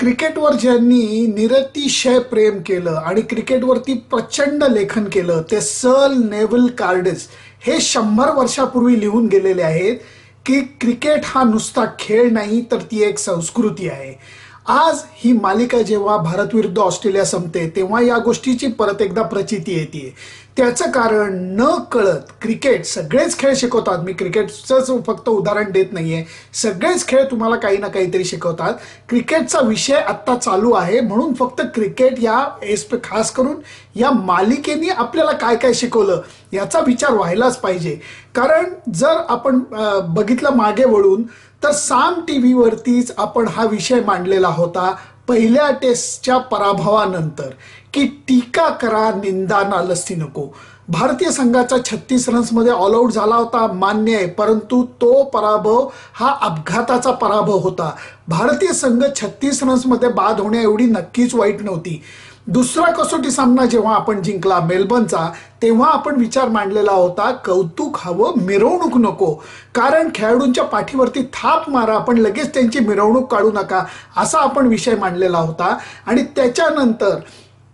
क्रिकेटवर ज्यांनी निरतिशय प्रेम केलं आणि क्रिकेटवरती प्रचंड लेखन केलं ते सल नेव्हल कार्डेस हे शंभर वर्षापूर्वी लिहून गेलेले आहेत की क्रिकेट हा नुसता खेळ नाही तर ती एक संस्कृती आहे. आज ही मालिका जेव्हा भारत विरुद्ध ऑस्ट्रेलिया संपते तेव्हा या गोष्टीची परत एकदा प्रचिती येते. त्याचं कारण न कळत क्रिकेट सगळेच खेळ शिकवतात. मी क्रिकेटचंच फक्त उदाहरण देत नाहीये. सगळेच खेळ तुम्हाला काही ना काहीतरी शिकवतात. क्रिकेटचा विषय आत्ता चालू आहे म्हणून फक्त क्रिकेट या एस्प खास करून या मालिकेने आपल्याला काय काय शिकवलं याचा विचार व्हायलाच पाहिजे. कारण जर आपण बघितलं मागे वळून तर साम टी व्हीवरतीच आपण हा विषय मांडलेला होता पहिल्या टेस्टच्या पराभवानंतर की टीका करा निंदा नालसी नको. भारतीय संघाचा छत्तीस रन्समध्ये ऑल आऊट झाला होता मान्य आहे. परंतु तो पराभव हा अपघाताचा पराभव होता. भारतीय संघ छत्तीस रन्समध्ये बाद होण्या एवढी नक्कीच वाईट नव्हती. दुसरा कसोटी सामना जेव्हा आपण जिंकला मेलबर्नचा तेव्हा आपण विचार मांडलेला होता कौतुक हवं मिरवणूक नको. कारण खेळाडूंच्या पाठीवरती थाप मारा पण लगेच त्यांची मिरवणूक काढू नका असा आपण विषय मांडलेला होता. आणि त्याच्यानंतर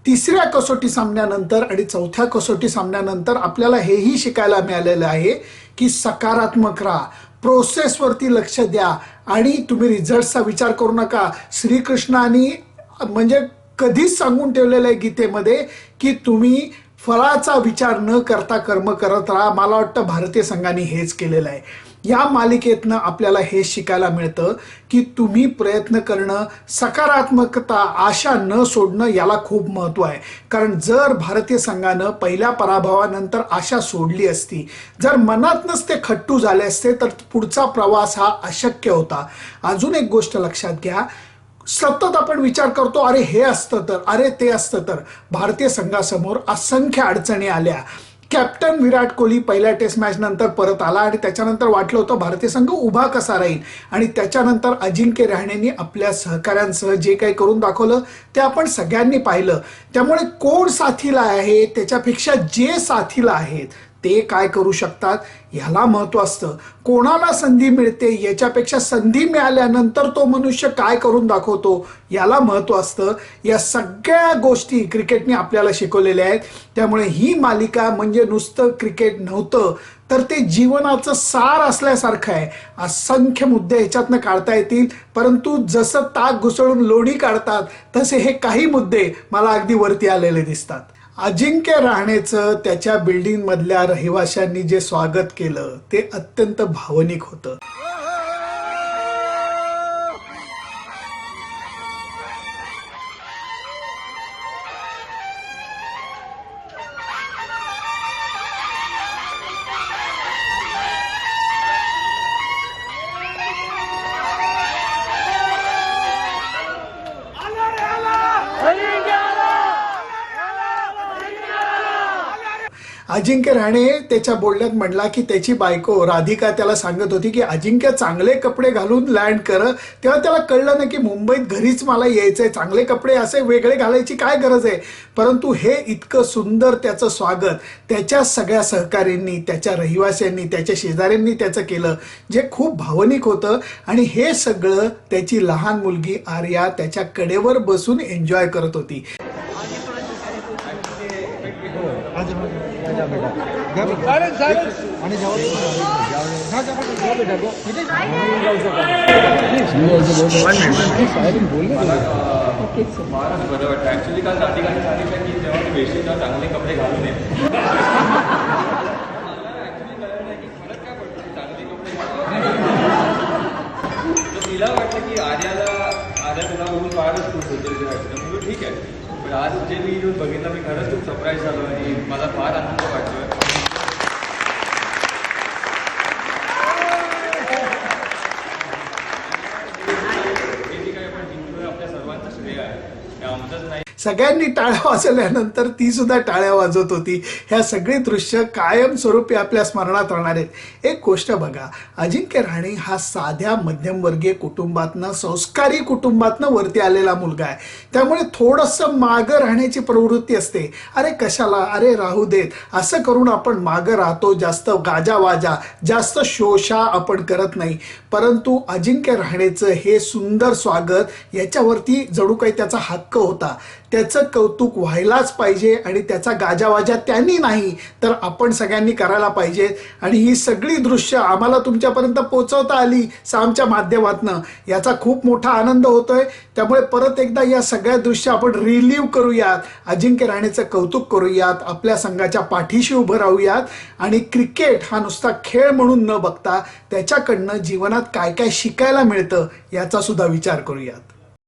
तिसऱ्या कसोटी सामन्यानंतर आणि चौथ्या कसोटी सामन्यानंतर आपल्याला हेही शिकायला मिळालेलं आहे की सकारात्मक राहा. प्रोसेसवरती लक्ष द्या. आणि तुम्ही रिझल्टचा विचार करू नका. श्रीकृष्णाने म्हणजे कधीच सांगून ठेवलेलं आहे गीतेमध्ये की तुम्ही फळाचा विचार न करता कर्म करत राहा. मला वाटतं भारतीय संघाने हेच केलेलं आहे. या मालिकेतनं आपल्याला हे शिकायला मिळतं की तुम्ही प्रयत्न करणं सकारात्मकता आशा न सोडणं याला खूप महत्त्व आहे. कारण जर भारतीय संघानं पहिल्या पराभवानंतर आशा सोडली असती जर मनातनंच ते खट्टू झाले असते तर पुढचा प्रवास हा अशक्य होता. अजून एक गोष्ट लक्षात घ्या. सतत आपण विचार करतो अरे हे असतं तर अरे ते असतं तर. भारतीय संघासमोर असंख्य अडचणी आल्या. कॅप्टन विराट कोहली पहिल्या टेस्ट मॅच नंतर परत आला आणि त्याच्यानंतर वाटलं होतं भारतीय संघ उभा कसा राहील. आणि त्याच्यानंतर अजिंक्य रहाणेंनी आपल्या सहकाऱ्यांसह जे काही करून दाखवलं ते आपण सगळ्यांनी पाहिलं. त्यामुळे कोण साथीला आहे? त्याच्यापेक्षा जे साथीला आहेत ते काय करू शकतात ह्याला महत्त्व असतं. कोणाला संधी मिळते याच्यापेक्षा संधी मिळाल्यानंतर तो मनुष्य काय करून दाखवतो याला महत्त्व असतं. या सगळ्या गोष्टी क्रिकेटने आपल्याला शिकवलेल्या आहेत. त्यामुळे ही मालिका म्हणजे नुसतं क्रिकेट नव्हतं तर ते जीवनाचं सार असल्यासारखं आहे. असंख्य मुद्दे ह्याच्यातनं काढता येतील परंतु जसं ताक घुसळून लोणी काढतात तसे हे काही मुद्दे मला अगदी वरती आलेले दिसतात. अजिंक्य राहणेचं त्याच्या बिल्डिंग मधल्या रहिवाशांनी जे स्वागत केलं ते अत्यंत भावनिक होतं. अजिंक्य राणे त्याच्या बोलण्यात म्हणला की त्याची बायको राधिका त्याला सांगत होती की अजिंक्य चांगले कपडे घालून लँड कर. तेव्हा त्याला कळलं ना की मुंबईत घरीच मला यायचंय चांगले कपडे असे वेगळे घालायची काय गरज आहे? परंतु हे इतकं सुंदर त्याचं स्वागत त्याच्या सगळ्या सहकाऱ्यांनी त्याच्या रहिवाशांनी त्याच्या शेजाऱ्यांनी त्याचं केलं जे खूप भावनिक होतं. आणि हे सगळं त्याची लहान मुलगी आर्या त्याच्या कडेवर बसून एन्जॉय करत होती. हो. अरे चालेल आणि फारच बरं वाटतं ॲक्च्युली काल राधिकाने सांगितलं की जेव्हा मी वेशीत तेव्हा चांगले कपडे घालून ये जे मी येऊन बघितलं मी खरंच खूप सरप्राईज झालो आणि मला फार आनंद वाटतोय. हे जे काही आपण आपल्या सर्वांचं श्रेय आहे. आमचंच नाही सगळ्यांनी टाळ्या वाजवल्यानंतर ती सुद्धा टाळ्या वाजवत होती. ह्या सगळी दृश्य कायमस्वरूपी आपल्या स्मरणात राहणार आहेत. एक गोष्ट बघा अजिंक्य राणे हा साध्या मध्यमवर्गीय कुटुंबातनं संस्कारी कुटुंबातनं वरती आलेला मुलगा आहे. त्यामुळे थोडंसं मागं राहण्याची प्रवृत्ती असते. अरे कशाला? अरे राहू देत. असं करून आपण मागं राहतो जास्त गाजावाजा जास्त शोषा आपण करत नाही. परंतु अजिंक्य राहणेचं हे सुंदर स्वागत याच्यावरती जणू काही त्याचा हक्क होता. त्याचं कौतुक व्हायलाच पाहिजे आणि त्याचा गाजावाजा त्यांनी नाही तर आपण सगळ्यांनी करायला पाहिजे. आणि ही सगळी दृश्य आम्हाला तुमच्यापर्यंत पोचवता आली सामच्या माध्यमातनं. याचा खूप मोठा आनंद होतोय. त्यामुळे परत एकदा या सगळ्या दृश्य आपण रिलीव्ह करूयात. अजिंक्य राणेचं कौतुक करूयात. आपल्या संघाच्या पाठीशी उभं राहूयात. आणि क्रिकेट हा नुसता खेळ म्हणून न बघता त्याच्याकडनं जीवनात काय काय शिकायला मिळतं याचा सुद्धा विचार करूयात.